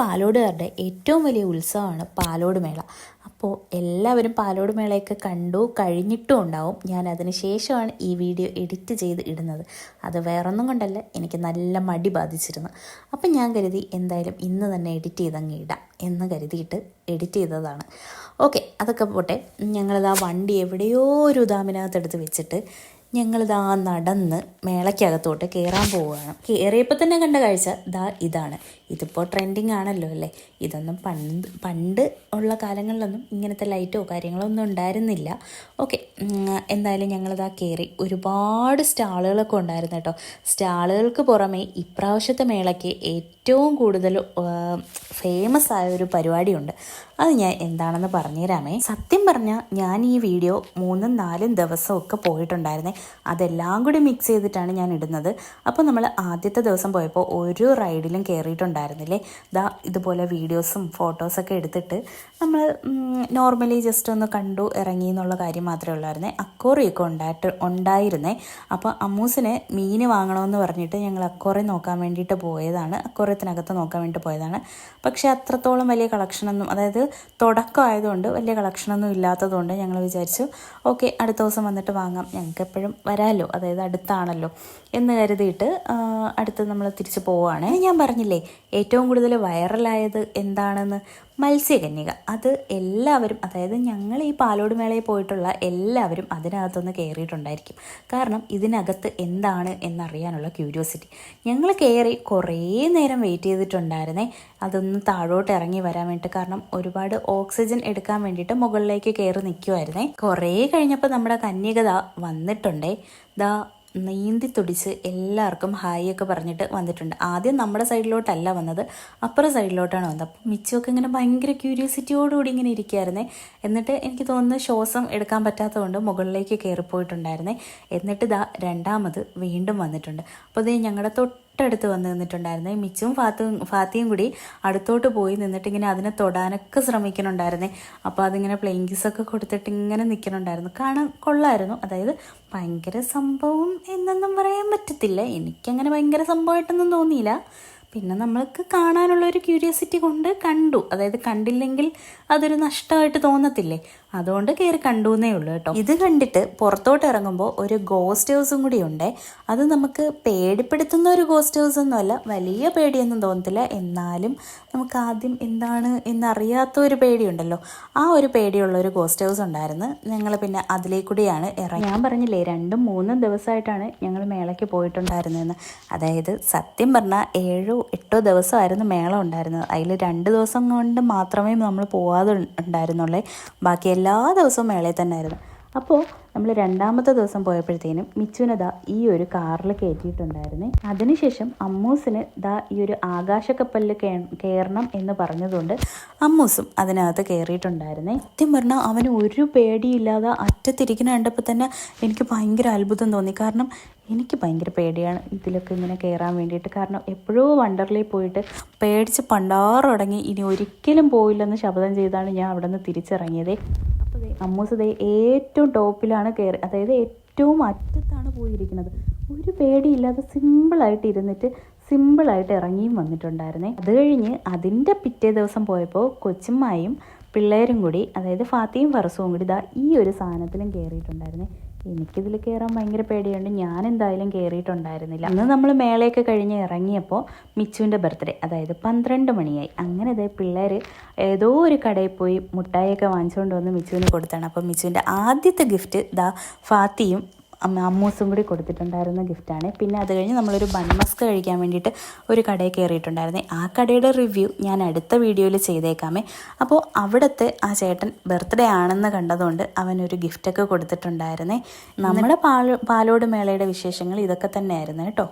പാലോടുകാരുടെ ഏറ്റവും വലിയ ഉത്സവമാണ് പാലോട് മേള. അപ്പോൾ എല്ലാവരും പാലോട് മേളയൊക്കെ കണ്ടു കഴിഞ്ഞിട്ടും ഉണ്ടാവും. ഞാൻ അതിന് ശേഷമാണ് ഈ വീഡിയോ എഡിറ്റ് ചെയ്ത് ഇടുന്നത്. അത് വേറൊന്നും കൊണ്ടല്ല എനിക്ക് നല്ല മടി ബാധിച്ചിരുന്നു. അപ്പം ഞാൻ കരുതി എന്തായാലും ഇന്ന് തന്നെ എഡിറ്റ് ചെയ്തങ്ങ് ഇടാം എന്ന് കരുതിയിട്ട് എഡിറ്റ് ചെയ്തതാണ്. ഓക്കെ അതൊക്കെ പോട്ടെ. ഞങ്ങളിതാ വണ്ടി എവിടെയോ ഒരു ഉദാമിനകത്തെടുത്ത് വെച്ചിട്ട് ഞങ്ങളിതാ നടന്ന് മേളയ്ക്കകത്തോട്ട് കയറാൻ പോവുകയാണ്. കയറിയപ്പോൾ തന്നെ കണ്ട കാഴ്ച ദാ ഇതാണ്. ഇതിപ്പോൾ ട്രെൻഡിങ് ആണല്ലോ അല്ലേ? ഇതൊന്നും പണ്ട് പണ്ട് ഉള്ള കാലങ്ങളിലൊന്നും ഇങ്ങനത്തെ ലൈറ്റോ കാര്യങ്ങളോ ഒന്നും ഉണ്ടായിരുന്നില്ല. ഓക്കെ എന്തായാലും ഞങ്ങളിതാ കയറി ഒരുപാട് സ്റ്റാളുകളൊക്കെ ഉണ്ടായിരുന്നു കേട്ടോ. സ്റ്റാളുകൾക്ക് പുറമേ ഇപ്രാവശ്യത്തെ മേളയ്ക്ക് ഏറ്റവും കൂടുതൽ ഫേമസ് ആയ ഒരു പരിപാടിയുണ്ട്. അത് ഞാൻ എന്താണെന്ന് പറഞ്ഞുതരാമേ. സത്യം പറഞ്ഞാൽ ഞാൻ ഈ വീഡിയോ മൂന്നും നാലും ദിവസമൊക്കെ പോയിട്ടുണ്ടായിരുന്നേ. അതെല്ലാം കൂടി മിക്സ് ചെയ്തിട്ടാണ് ഞാൻ ഇടുന്നത്. അപ്പോൾ നമ്മൾ ആദ്യത്തെ ദിവസം പോയപ്പോൾ ഒരു റൈഡിലും കയറിയിട്ടുണ്ടായിരുന്നില്ലേ ദാ ഇതുപോലെ വീഡിയോസും ഫോട്ടോസൊക്കെ എടുത്തിട്ട് നമ്മൾ നോർമലി ജസ്റ്റ് ഒന്ന് കണ്ടു ഇറങ്ങി എന്നുള്ള കാര്യം മാത്രമേ ഉള്ളായിരുന്നേ. അക്കോറിയൊക്കെ ഉണ്ടായിട്ട് ഉണ്ടായിരുന്നേ. അപ്പോൾ അമ്മൂസിന് മീൻ വാങ്ങണമെന്ന് പറഞ്ഞിട്ട് ഞങ്ങൾ അക്കോറി നോക്കാൻ വേണ്ടിയിട്ട് പോയതാണ്. അക്കോറിയത്തിനകത്ത് നോക്കാൻ വേണ്ടി പോയതാണ്. പക്ഷേ അത്രത്തോളം വലിയ കളക്ഷനൊന്നും അതായത് തുടക്കമായതുകൊണ്ട് വലിയ കളക്ഷനൊന്നും ഇല്ലാത്തതുകൊണ്ട് ഞങ്ങൾ വിചാരിച്ചു ഓക്കെ അടുത്ത ദിവസം വന്നിട്ട് വാങ്ങാം. ഞങ്ങൾക്ക് എപ്പോഴും വരാമല്ലോ അതായത് അടുത്താണല്ലോ. എന്ന് കരുതിയിട്ട് അടുത്ത് നമ്മൾ തിരിച്ച് പോവുകയാണ്. ഞാൻ പറഞ്ഞില്ലേ ഏറ്റവും കൂടുതൽ വൈറലായത് എന്താണെന്ന് മത്സ്യകന്യക. അത് എല്ലാവരും അതായത് ഞങ്ങൾ ഈ പാലോട് മേളയിൽ പോയിട്ടുള്ള എല്ലാവരും അതിനകത്തൊന്ന് കയറിയിട്ടുണ്ടായിരിക്കും കാരണം ഇതിനകത്ത് എന്താണ് എന്നറിയാനുള്ള ക്യൂരിയോസിറ്റി. ഞങ്ങൾ കയറി കുറേ നേരം വെയിറ്റ് ചെയ്തിട്ടുണ്ടായിരുന്നേ. അതൊന്ന് താഴോട്ട് ഇറങ്ങി വരാൻ വേണ്ടിയിട്ട് കാരണം ഒരുപാട് ഓക്സിജൻ എടുക്കാൻ വേണ്ടിയിട്ട് മുകളിലേക്ക് കയറി നിൽക്കുമായിരുന്നേ കുറേ കഴിഞ്ഞപ്പോൾ നമ്മുടെ കന്യകത വന്നിട്ടുണ്ടേ. ദാ നീന്തി തുടിച്ച് എല്ലാവർക്കും ഹായ് ഒക്കെ പറഞ്ഞിട്ട് വന്നിട്ടുണ്ട്. ആദ്യം നമ്മുടെ സൈഡിലോട്ടല്ല വന്നത് അപ്പുറ സൈഡിലോട്ടാണ് വന്നത്. അപ്പോൾ മിച്ചമൊക്കെ ഇങ്ങനെ ഭയങ്കര ക്യൂരിയോസിറ്റിയോടുകൂടി ഇങ്ങനെ ഇരിക്കുകയായിരുന്നേ എന്നിട്ട് എനിക്ക് തോന്നുന്നു ശ്വാസം എടുക്കാൻ പറ്റാത്തതുകൊണ്ട് മുകളിലേക്ക് കയറിപ്പോയിട്ടുണ്ടായിരുന്നേ. എന്നിട്ട് ഇതാ രണ്ടാമത് വീണ്ടും വന്നിട്ടുണ്ട്. അപ്പോൾ ഇത് ഞങ്ങളുടെ തൊട്ടടുത്ത് വന്ന് നിന്നിട്ടുണ്ടായിരുന്നേ. മിച്ചും ഫാത്തും ഫാത്തിയും കൂടി അടുത്തോട്ട് പോയി നിന്നിട്ട് ഇങ്ങനെ അതിനെ തൊടാനൊക്കെ ശ്രമിക്കുന്നുണ്ടായിരുന്നേ. അപ്പോൾ അതിങ്ങനെ പ്ലെയിൻ കിസൊക്കെ കൊടുത്തിട്ട് ഇങ്ങനെ നിൽക്കുന്നുണ്ടായിരുന്നു. കാണാൻ കൊള്ളായിരുന്നു. അതായത് ഭയങ്കര സംഭവം എന്നൊന്നും പറയാൻ പറ്റത്തില്ല. എനിക്കങ്ങനെ ഭയങ്കര സംഭവമായിട്ടൊന്നും തോന്നിയില്ല. പിന്നെ നമ്മൾക്ക് കാണാനുള്ള ഒരു ക്യൂരിയോസിറ്റി കൊണ്ട് കണ്ടു. അതായത് കണ്ടില്ലെങ്കിൽ അതൊരു നഷ്ടമായിട്ട് തോന്നത്തില്ലേ? അതുകൊണ്ട് കയറി കണ്ടു എന്നേ ഉള്ളൂ കേട്ടോ. ഇത് കണ്ടിട്ട് പുറത്തോട്ട് ഇറങ്ങുമ്പോൾ ഒരു ഗോസ്റ്റ് ഹൗസും കൂടി ഉണ്ട്. അത് നമുക്ക് പേടിപ്പെടുത്തുന്ന ഒരു ഗോസ്റ്റ് ഹൗസ് ഒന്നുമല്ല വലിയ പേടിയൊന്നും തോന്നത്തില്ല. എന്നാലും നമുക്ക് ആദ്യം എന്താണ് എന്നറിയാത്ത ഒരു പേടിയുണ്ടല്ലോ. ആ ഒരു പേടിയുള്ള ഒരു ഗോസ്റ്റ് ഹൗസ് ഉണ്ടായിരുന്നു. ഞങ്ങൾ പിന്നെ അതിലേക്കൂടിയാണ് ഇറങ്ങി. ഞാൻ പറഞ്ഞില്ലേ രണ്ടും മൂന്നും ദിവസമായിട്ടാണ് ഞങ്ങൾ മേളയ്ക്ക് പോയിട്ടുണ്ടായിരുന്നതെന്ന് അതായത് സത്യം പറഞ്ഞാൽ ഏഴോ എട്ടോ ദിവസമായിരുന്നു മേള ഉണ്ടായിരുന്നത്. അതിൽ രണ്ട് ദിവസം കൊണ്ട് മാത്രമേ നമ്മൾ പോവാതെ ഉണ്ടായിരുന്നുള്ളേ ബാക്കി എല്ലാ ദിവസവും മേളയിൽ തന്നെ ആയിരുന്നു അപ്പോൾ നമ്മൾ രണ്ടാമത്തെ ദിവസം പോയപ്പോഴത്തേനും മിച്ചുവിനെ ദാ ഈ ഒരു കാറിൽ കയറ്റിയിട്ടുണ്ടായിരുന്നു. അതിനുശേഷം അമ്മൂസിന് ദാ ഈ ഒരു ആകാശക്കപ്പലിൽ കയറണം എന്ന് പറഞ്ഞതുകൊണ്ട് അമ്മൂസും അതിനകത്ത് കയറിയിട്ടുണ്ടായിരുന്നേ സത്യം പറഞ്ഞാൽ അവന് ഒരു പേടിയില്ലാതെ അറ്റത്തിരിക്കുന്ന കണ്ടപ്പോൾ തന്നെ എനിക്ക് ഭയങ്കര അത്ഭുതം തോന്നി. കാരണം എനിക്ക് ഭയങ്കര പേടിയാണ് ഇതിലൊക്കെ ഇങ്ങനെ കയറാൻ വേണ്ടിയിട്ട്. കാരണം എപ്പോഴോ വണ്ടർലയിൽ പോയിട്ട് പേടിച്ച് പണ്ടാറുടങ്ങി ഇനി ഒരിക്കലും പോയില്ലെന്ന് ശബ്ദം ചെയ്താണ് ഞാൻ അവിടെ നിന്ന് തിരിച്ചിറങ്ങിയത്. അമ്മൂസ് ഏറ്റവും ടോപ്പിലാണ് കയറി അതായത് ഏറ്റവും അറ്റത്താണ് പോയിരിക്കുന്നത്. ഒരു പേടിയില്ലാതെ സിമ്പിളായിട്ട് ഇരുന്നിട്ട് സിമ്പിളായിട്ട് ഇറങ്ങിയും വന്നിട്ടുണ്ടായിരുന്നേ. അത് കഴിഞ്ഞ് അതിന്റെ പിറ്റേ ദിവസം പോയപ്പോൾ കൊച്ചുമ്മായും പിള്ളേരും കൂടി അതായത് ഫാത്തിയും ഫറസും കൂടി ഇതാ ഈ ഒരു സാധനത്തിലും കയറിയിട്ടുണ്ടായിരുന്നേ എനിക്കിതിൽ കയറാൻ ഭയങ്കര പേടിയുണ്ട്. ഞാൻ എന്തായാലും കയറിയിട്ടുണ്ടായിരുന്നില്ല അന്ന് നമ്മൾ മേളയൊക്കെ കഴിഞ്ഞ് ഇറങ്ങിയപ്പോൾ മിച്ചുവിന്റെ ബർത്ത്ഡേ അതായത് പന്ത്രണ്ട് മണിയായി. അങ്ങനെ ഇതേ പിള്ളേർ ഏതോ ഒരു കടയിൽ പോയി മുട്ടായിയൊക്കെ വാങ്ങിച്ചുകൊണ്ട് വന്ന് മിച്ചുവിന് കൊടുത്താണ്. അപ്പോൾ മിച്ചുവിന്റെ ആദ്യത്തെ ഗിഫ്റ്റ് ദാ ഫാത്തിയും അമ്മൂസും കൂടി കൊടുത്തിട്ടുണ്ടായിരുന്ന ഗിഫ്റ്റാണ്. പിന്നെ അത് കഴിഞ്ഞ് നമ്മളൊരു ബൺ മസ്ക് കഴിക്കാൻ വേണ്ടിയിട്ട് ഒരു കടയിൽ കയറിയിട്ടുണ്ടായിരുന്നേ. ആ കടയുടെ റിവ്യൂ ഞാൻ അടുത്ത വീഡിയോയിൽ ചെയ്തേക്കാമേ. അപ്പോൾ അവിടുത്തെ ആ ചേട്ടൻ ബർത്ത്ഡേ ആണെന്ന് കണ്ടതുകൊണ്ട് അവനൊരു ഗിഫ്റ്റൊക്കെ കൊടുത്തിട്ടുണ്ടായിരുന്നേ. നമ്മുടെ പാലോ പാലോട് മേളയുടെ വിശേഷങ്ങൾ ഇതൊക്കെ തന്നെയായിരുന്നു കേട്ടോ.